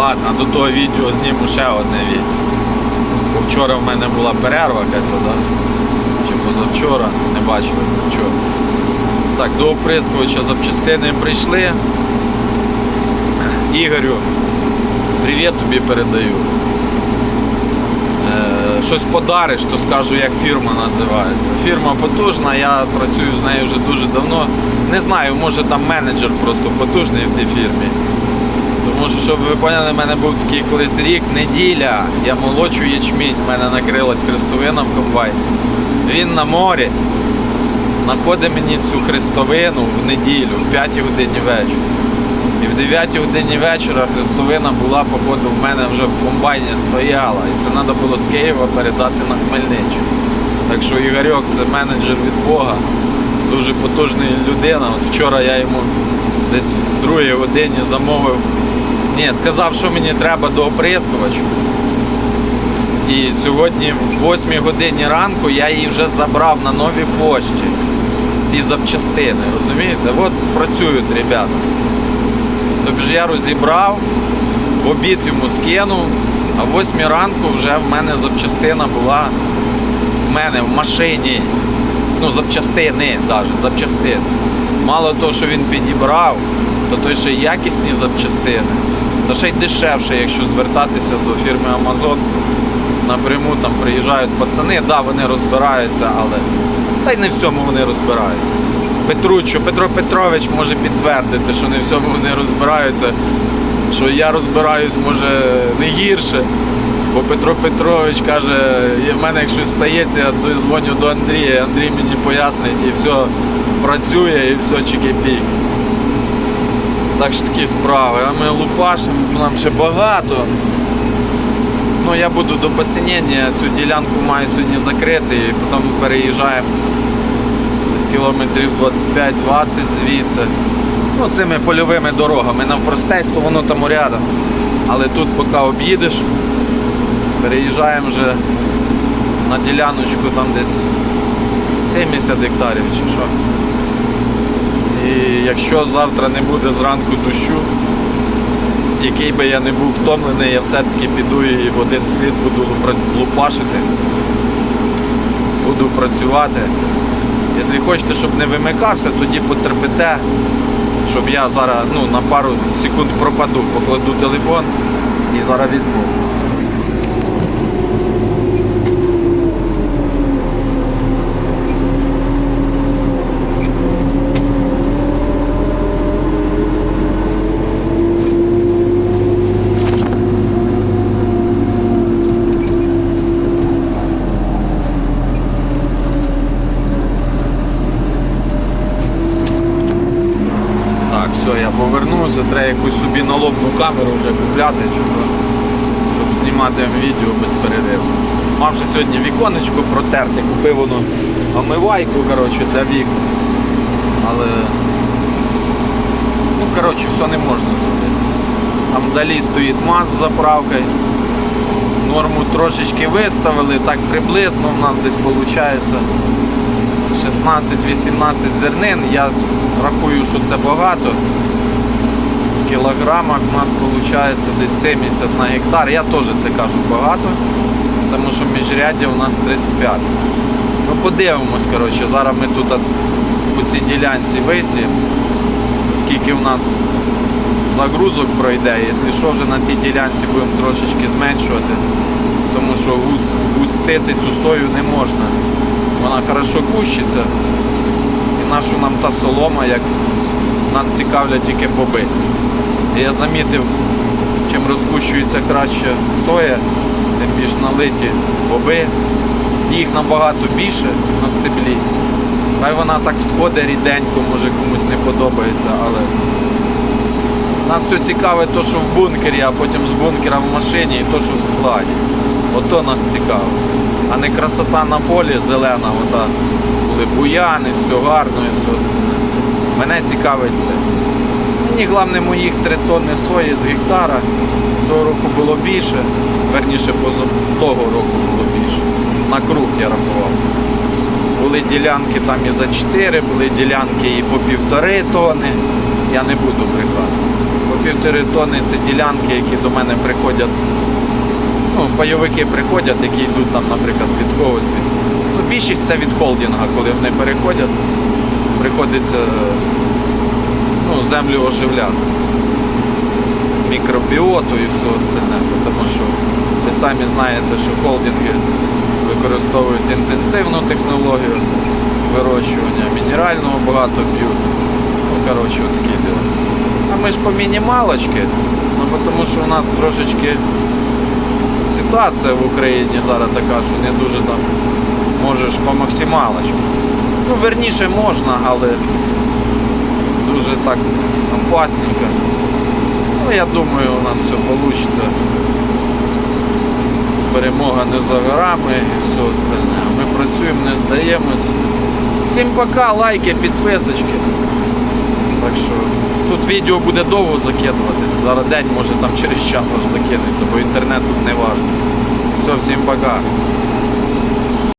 Ладно, до того відео зніму ще одне відео. Вчора в мене була перерва якась, да? Чи позавчора, не бачив вчора. Так, до оприскувача запчастини прийшли. Ігорю, привіт тобі передаю. Е, щось подариш, то скажу, як фірма називається. Фірма потужна, я працюю з нею вже дуже давно. Не знаю, може там менеджер просто потужний в тій фірмі. Тому що, щоб ви поняли, в мене був такий колись рік, неділя, я молочу ячмінь, в мене накрилась хрестовина в комбайні. Він на морі знаходить мені цю хрестовину в неділю, в 5 годині вечора. І в 9 годині вечора хрестовина була, походу, в мене вже в комбайні стояла. І це треба було з Києва передати на Хмельниччину. Так що Ігорьок це менеджер від Бога, дуже потужна людина. От вчора я йому десь в другій годині замовив. Ні, сказав, що мені треба до оприскувача. І сьогодні в 8 годині ранку я її вже забрав на новій пошті. Ті запчастини, розумієте? От працюють ребята. Тобто я розібрав, в обід йому скинув, а в 8 ранку вже в мене запчастина була в мене в машині. Ну, запчастини навіть, запчастини. Мало того, що він підібрав, то той ще якісні запчастини. Та ще й дешевше, якщо звертатися до фірми Amazon. Напряму там приїжджають пацани, да, вони розбираються, але та й не в всьому вони розбираються. Петручо, Петро Петрович може підтвердити, що не в всьому вони розбираються, що я розбираюсь може не гірше. Бо Петро Петрович каже, в мене як щось стається, я дзвоню до Андрія, Андрій мені пояснить і все працює, і все чики-пік. Так що такі справи. А ми лупашимо, нам ще багато. Ну, я буду до посінення, цю ділянку маю сьогодні закрити і потім переїжджаємо з кілометрів 25-20 звідси. Ну, цими польовими дорогами. Навпростець, то воно там рядом. Але тут поки об'їдеш, переїжджаємо вже на діляночку там десь 70 гектарів чи що. І якщо завтра не буде зранку дощу, який би я не був втомлений, я все-таки піду і в один слід буду лупашити, буду працювати. Якщо хочете, щоб не вимикався, тоді потерпите, щоб я зараз ну, на пару секунд пропаду, покладу телефон і зараз візьму. Так, все, я повернувся, треба якусь собі налобну камеру вже купляти, чи що, щоб знімати відео без перериву. Мав ще сьогодні віконечко протерти, купив воно омивайку коротше, для вікон. Але ну коротше, все не можна зробити. Там далі стоїть маз з заправкою. Норму трошечки виставили, так приблизно в нас десь виходить 16-18 зернин. Я рахую, що це багато. Кілограмах у нас виходить десь 70 на гектар. Я теж це кажу багато, тому що міжряддя у нас 35. Ну подивимось, коротше, зараз ми тут по цій ділянці висіємо, скільки у нас загрузок пройде, якщо що, вже на тій ділянці будемо трошечки зменшувати, тому що густити цю сою не можна. Вона хорошо кущиться. І нашу нам та солома, як нас цікавлять тільки боби. Я замітив, чим розкущується краще соя, тим більш налиті боби. Їх набагато більше на стеблі. Хай вона так всходить ріденько, може комусь не подобається, але нас все цікаве то, що в бункері, а потім з бункера в машині і то, що в складі. Ото нас цікаво. А не красота на полі зелена, ота, коли буяни, все гарно і все остальне. Мене цікавить це. Мені головне моїх 3 тонни сої з гектара. Цього року було більше, верніше того року було більше. На круг я рахував. Були ділянки там і за 4, були ділянки і по півтори тонни. Я не буду брехати. По півтори тонни це ділянки, які до мене приходять. Ну, пайовики приходять, які йдуть там, наприклад, від когось. Ну, більшість це від холдинга, коли вони переходять, приходиться ну, землю оживляти. Мікробіоту і все остальне. Тому що ви самі знаєте, що холдинги використовують інтенсивну технологію вирощування, мінерального багато п'ють. Ну, коротше, такі діла. А ми ж по мінімалочки, ну, тому що у нас трошечки ситуація в Україні зараз така, що не дуже там можеш по максималочку. Ну, верніше можна, але дуже так опасненько. Ну, я думаю, у нас все вийде. Перемога не за горами і все остальне. Ми працюємо, не здаємось. Всім пока, лайки, підписочки. Так що тут відео буде довго закидуватись. Зараз день може там через час аж закинеться, бо інтернет тут не важливо. Все, всім пока.